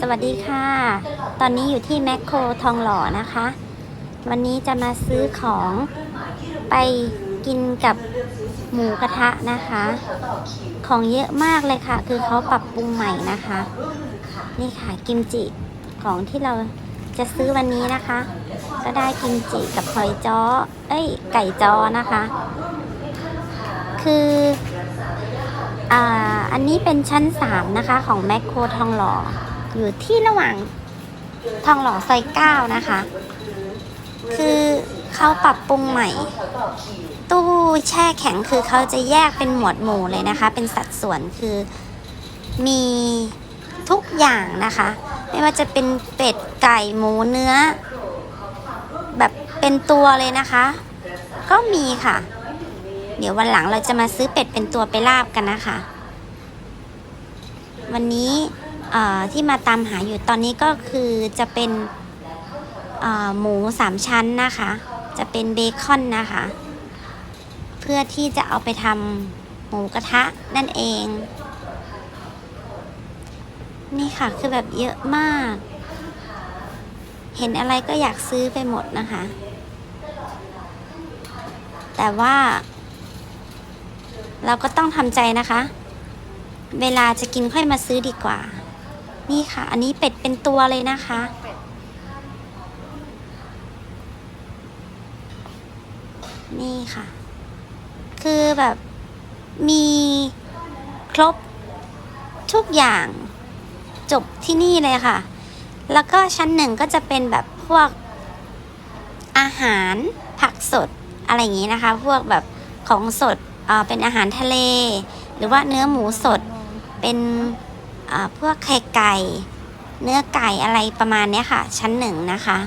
สวัสดีค่ะ ตอนนี้อยู่ที่แมคโครทองหล่อนะคะ วันนี้จะมาซื้อของไปกินกับหมูกระทะนะคะ ของเยอะมากเลยค่ะ คือเขาปรับปรุงใหม่นะคะ นี่ค่ะกิมจิของที่เราจะซื้อวันนี้นะคะ ก็ได้กิมจิกับหอยจ้อ เอ้ย ไก่จ้อนะคะ คืออ่าอันนี้เป็นชั้น 3 นะคะของแมคโครทองหล่อ อยู่ที่ระหว่างทองหล่อซอย9นะคะ คือเขาปรับปรุงใหม่ ตู้แช่แข็งคือเขาจะแยกเป็นหมวดหมู่เลยนะคะ เป็นสัดส่วนคือมีทุกอย่างนะคะ ไม่ว่าจะเป็นเป็ดไก่หมูเนื้อ แบบเป็นตัวเลยนะคะ ก็มีค่ะ เดี๋ยววันหลังเราจะมาซื้อเป็ดเป็นตัวไปลาบกันนะคะ วันนี้ ที่มาตามหาอยู่ตอนนี้ก็คือจะเป็นหมูสามชั้นนะคะ จะเป็นเบคอนนะคะ เพื่อที่จะเอาไปทำหมูกระทะนั่นเอง นี่ค่ะคือแบบเยอะมาก เห็นอะไรก็อยากซื้อไปหมดนะคะ แต่ว่า เราก็ต้องทำใจนะคะ เวลาจะกินค่อยมาซื้อดีกว่า นี่ค่ะ อันนี้เป็ดเป็นตัวเลยนะคะ นี่ค่ะ คือแบบมีครบทุกอย่างจบที่นี่เลยค่ะ แล้วก็ชั้นหนึ่งก็จะเป็นแบบพวกอาหารผักสดอะไรอย่างนี้นะคะ พวกแบบของสดเเป็นอาหารทะเล หรือว่าเนื้อหมูสดเป็น พวกไข่ไก่ เนื้อไก่อะไรประมาณนี้ค่ะ ชั้นหนึ่งนะคะ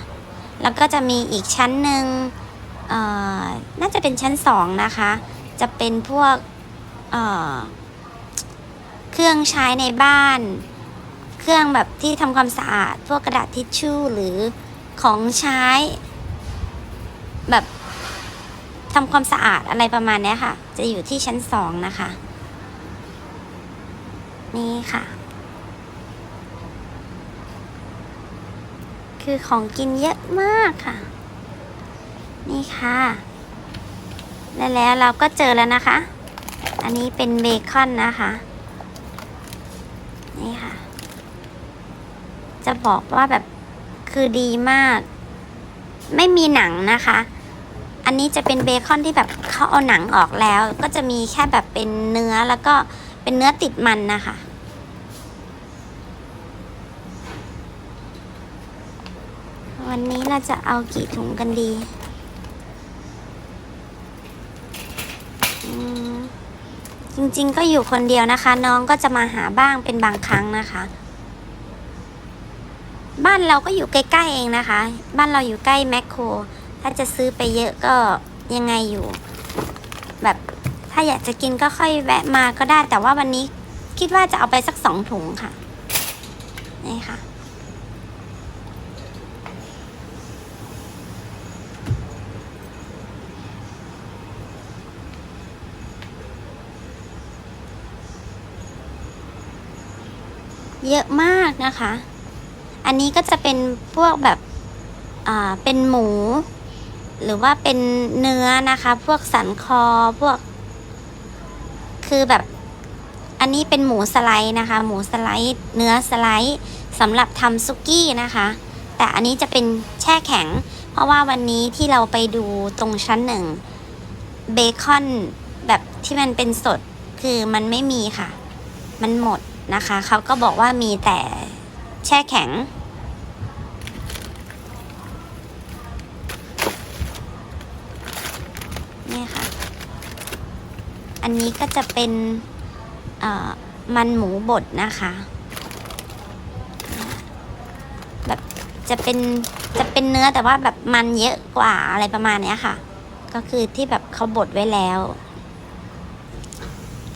แล้วก็จะมีอีกชั้นหนึ่งน่าจะเป็นชั้นสองนะคะ จะเป็นพวกเเครื่องใช้ในบ้าน เครื่องแบบที่ทำความสะอาด พวกกระดาษทิชชู่หรือของใช้ แบบทำความสะอาดอะไรประมาณนี้ค่ะ จะอยู่ที่ชั้นสองนะคะ นี่ค่ะ คือของกินเยอะมากค่ะ นี่ค่ะและแล้วเราก็เจอแล้วนะคะ อันนี้เป็นเบคอนนะคะ นี่ค่ะ จะบอกว่าแบบคือดีมาก ไม่มีหนังนะคะ อันนี้จะเป็นเบคอนที่แบบเขาเอาหนังออกแล้ว ก็จะมีแค่แบบเป็นเนื้อแล้วก็เป็นเนื้อติดมันนะคะ วันนี้เราจะเอากี่ถุงกันดีจริงๆก็อยู่คนเดียวนะคะ น้องก็จะมาหาบ้างเป็นบางครั้งนะคะ บ้านเราก็อยู่ใกล้ๆเองนะคะ บ้านเราอยู่ใกล้แมคโคร ถ้าจะซื้อไปเยอะก็ยังไงอยู่ แบบถ้าอยากจะกินก็ค่อยแวะมาก็ได้ แต่ว่าวันนี้คิดว่าจะเอาไปสักสองถุงค่ะนี่ค่ะ เยอะมากนะคะ อันนี้ก็จะเป็นพวกแบบอ่าเป็นหมู หรือว่าเป็นเนื้อนะคะ พวกสันคอพวก คือแบบ อันนี้เป็นหมูสไลด์นะคะ หมูสไลด์เนื้อสไลด์สำหรับทำซุกี้นะคะ แต่อันนี้จะเป็นแช่แข็ง เพราะว่าวันนี้ที่เราไปดูตรงชั้นหนึ่งเบคอนแบบที่มันเป็นสดคือมันไม่มีค่ะ มันหมด นะคะ เขาก็บอกว่ามีแต่แช่แข็ง นี่ค่ะ อันนี้ก็จะเป็นมันหมูบดนะคะ แบบจะเป็นจะเป็นเนื้อแต่ว่าแบบมันเยอะกว่าอะไรประมาณเนี้ยค่ะ ก็คือที่แบบเขาบดไว้แล้ว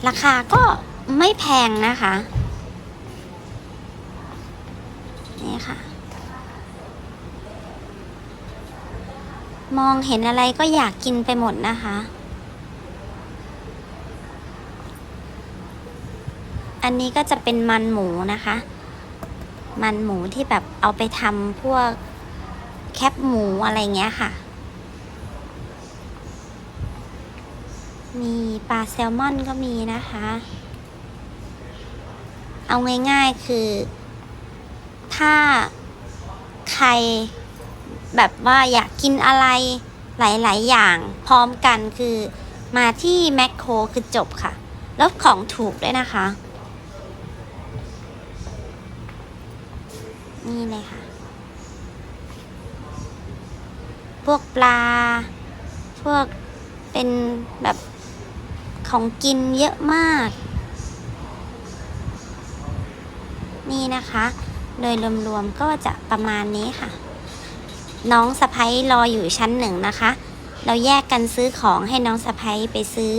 ราคาก็ไม่แพงนะคะ นี่ค่ะ มองเห็นอะไรก็อยากกินไปหมดนะคะ อันนี้ก็จะเป็นมันหมูนะคะ มันหมูที่แบบเอาไปทำพวกแคบหมูอะไรเงี้ยค่ะ มีปลาแซลมอนก็มีนะคะ เอาง่ายๆคือ ถ้าใครแบบว่าอยากกินอะไรหลาย ๆ อย่างพร้อมกันคือมาที่แมคโครคือจบค่ะ แล้วของถูกด้วยนะคะ นี่เลยค่ะ พวกปลา พวกเป็นแบบของกินเยอะมาก นี่นะคะ โดยรวมๆก็จะประมาณนี้ค่ะ น้องสะพ้ยรออยู่ชั้นหนึ่งนะคะ เราแยกกันซื้อของให้น้องสะพ้ยไปซื้อ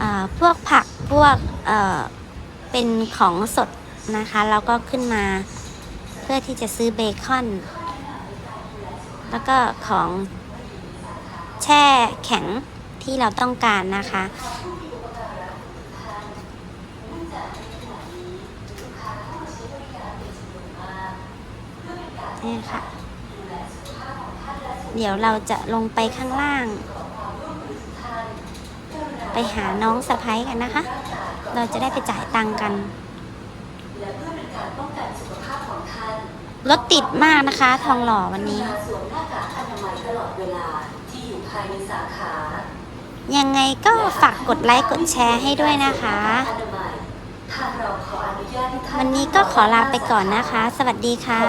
อพวกผักพวกเเป็นของสดนะคะแล้วก็ขึ้นมาเพื่อที่จะซื้อเบคอน แล้วก็ของแช่แข็งที่เราต้องการนะคะ นี่ค่ะ เดี๋ยวเราจะลงไปข้างล่าง ไปหาน้องสะพ้ยกันนะคะ เราจะได้ไปจ่ายตังค์กันรถติดมากนะคะ ทองหล่อวันนี้สวมหน้ากากอนามัยตลอดเวลาที่อยู่ภายในสาขายังไงก็ฝากกดไลค์กดแชร์ให้ด้วยนะคะ วันนี้ก็ขอลาไปก่อนนะคะ สวัสดีค่ะ